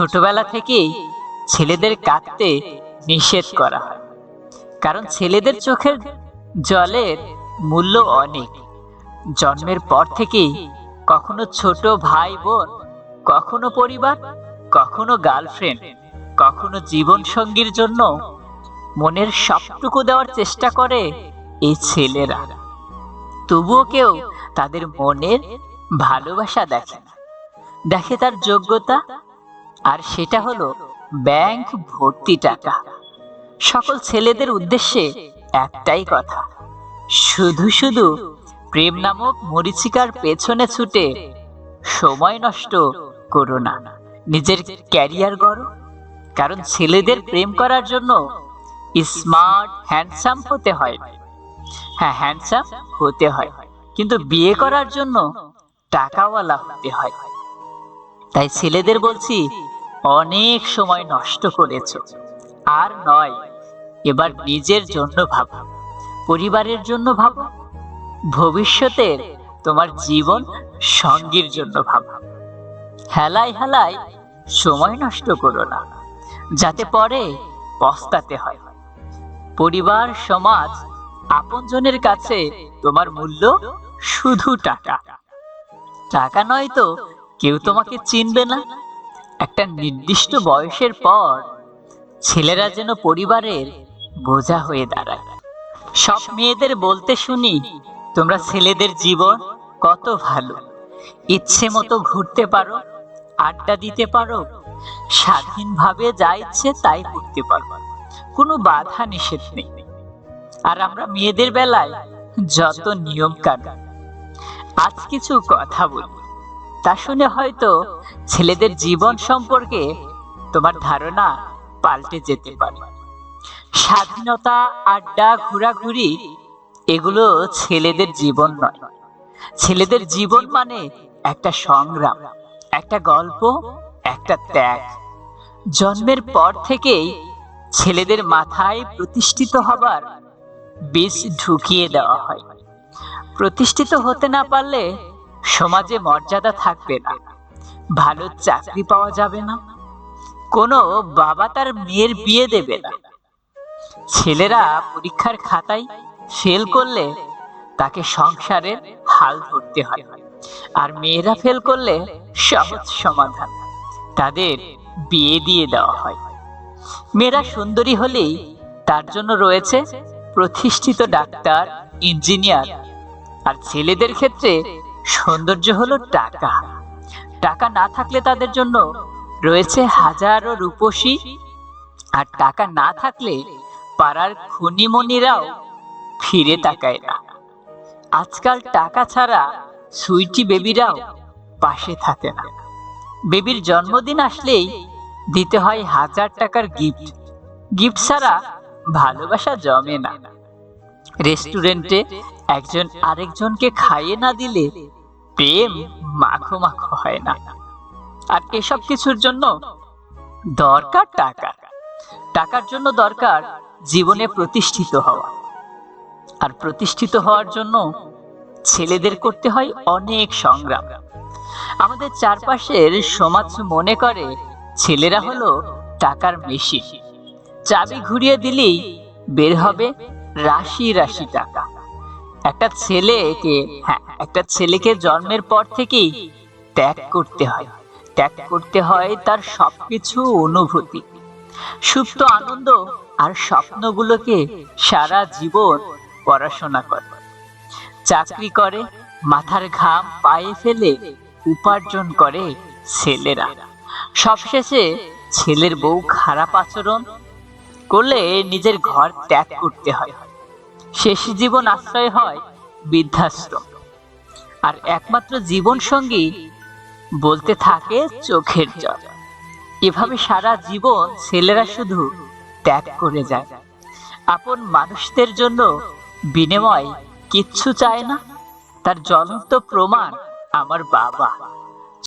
ছোটবেলা থেকেই ছেলেদের কাঁদতে নিষেধ করা হয়। কারণ ছেলেদের চোখের জলের মূল্য অনেক। জন্মের পর থেকেই কখনো ছোট ভাই বোন, কখনো পরিবার, কখনো গার্লফ্রেন্ড, কখনো জীবন সঙ্গীর জন্য মনের সবটুকু দেওয়ার চেষ্টা করে এই ছেলেরা। তবুও কেউ তাদের মনের ভালোবাসা দেখে না। দেখে তার যোগ্যতা আর সেটা হলো ব্যাংক ভর্তি টাকা। সকল ছেলেদের উদ্দেশ্যে একটাই কথা, শুধু শুধু প্রেম নামক মরিচিকার পেছনে ছুটে সময় নষ্ট করো না। নিজের ক্যারিয়ার গড়ো, কারণ ছেলেদের প্রেম করার জন্য স্মার্ট, হ্যান্ডসাম হতে হয়। হ্যাঁ হ্যান্ডসাম হতে হয়, কিন্তু বিয়ে করার জন্য টাকাওয়ালা হতে হয়। তাই ছেলেদের বলছি অনেক সময় নষ্ট করেছ। আর নয়, এবার নিজের জন্য ভাবো। পরিবারের জন্য ভাবো। ভবিষ্যতের তোমার জীবন সঙ্গীর জন্য ভাবো। হেলায় হেলায় সময় নষ্ট করো না, যাতে পরে পস্তাতে হয়। পরিবার, সমাজ, আপনজনের কাছে তোমার মূল্য শুধু টাকা। টাকা নয় তো, কেউ তোমাকে চিনবে না। একটা নির্দিষ্ট বয়সের পর ছেলেরা যেন পরিবারের বোঝা হয়ে দাঁড়ায়। সব মেয়েদের বলতে শুনি, তোমরা ছেলেদের জীবন কত ভালো। ইচ্ছে মতো ঘুরতে পারো, আড্ডা দিতে পারো, স্বাধীনভাবে যা ইচ্ছে তাই করতে পারো। কোনো বাধা নিষেধ নেই। আর আমরা মেয়েদের বেলায় যত নিয়ম কানুন আজ কিছু কথা বলি। তা শুনে হয়তো ছেলেদের জীবন সম্পর্কে তোমার ধারণা পাল্টে যেতে পারে। স্বাধীনতা, আড্ডা, ঘোরাঘুরি, এগুলো ছেলেদের জীবন নয়। ছেলেদের জীবন মানে একটা সংগ্রাম, একটা গল্প, একটা ত্যাগ। জন্মের পর থেকেই ছেলেদের মাথায় প্রতিষ্ঠিত হবার বীজ ঢুকিয়ে দেওয়া হয়। প্রতিষ্ঠিত হতে না পারলে সমাজে মর্যাদা থাকবে না। ভালো চাকরি পাওয়া যাবে না। কোনো বাবা তার মেয়ের বিয়ে দেবে না। ছেলেরা পরীক্ষার খাতায় ফেল করলে তাকে সংসারের হাল ধরতে হয়। আর মেয়েরা ফেল করলে সহজ সমাধান। তাদের বিয়ে দিয়ে দেওয়া হয়। মেয়েরা সুন্দরী হলেই তার জন্য রয়েছে প্রতিষ্ঠিত ডাক্তার, ইঞ্জিনিয়ার। আর ছেলেদের ক্ষেত্রে সৌন্দর্য হলো টাকা। টাকা না থাকলে তাদের জন্য রয়েছে হাজারো রূপসী। আর টাকা না থাকলে পাড়ার খুনিমণিরাও ফিরে তাকায় না। আজকাল টাকা ছাড়া সুইটি বেবিরাও পাশে থাকে না। বেবির জন্মদিন আসলেই দিতে হয় হাজার টাকার গিফট। গিফট ছাড়া ভালোবাসা জমে না। রেস্টুরেন্টে একজন আরেকজনকে খাইয়ে না দিলে প্রেম মাখো মাখো হয় না। আর এসব কিছুর জন্য দরকার টাকা। টাকার জন্য দরকার জীবনে প্রতিষ্ঠিত হওয়া। আর প্রতিষ্ঠিত হওয়ার জন্য ছেলেদের করতে হয় অনেক সংগ্রাম। আমাদের চারপাশের সমাজ মনে করে ছেলেরা হলো টাকার মেশিন। চাবি ঘুরিয়ে দিলেই বের হবে রাশি রাশি টাকা। একটা ছেলেকে হ্যাঁ একটা ছেলেকে জন্মের পর থেকেই ত্যাগ করতে হয়। ত্যাগ করতে হয় তার সবকিছু অনুভূতি, সুপ্ত আনন্দ আর স্বপ্নগুলোকে সারা জীবন পড়াশোনা করে। চাকরি করে, মাথার ঘাম পায়ে ফেলে উপার্জন করে ছেলেরা। সবশেষে ছেলের বউ খারাপ আচরণ করলে নিজের ঘর ত্যাগ করতে হয়। শেষ জীবন আশ্রয় হয় বৃদ্ধাশ্রম। আর একমাত্র জীবন সঙ্গী বলতে থাকে চোখের জল। এভাবে সারা জীবন ছেলেরা শুধু ত্যাগ করে যায়। আপন মানুষদের জন্য বিনিময় কিচ্ছু চায় না। তার জ্বলন্ত প্রমাণ আমার বাবা।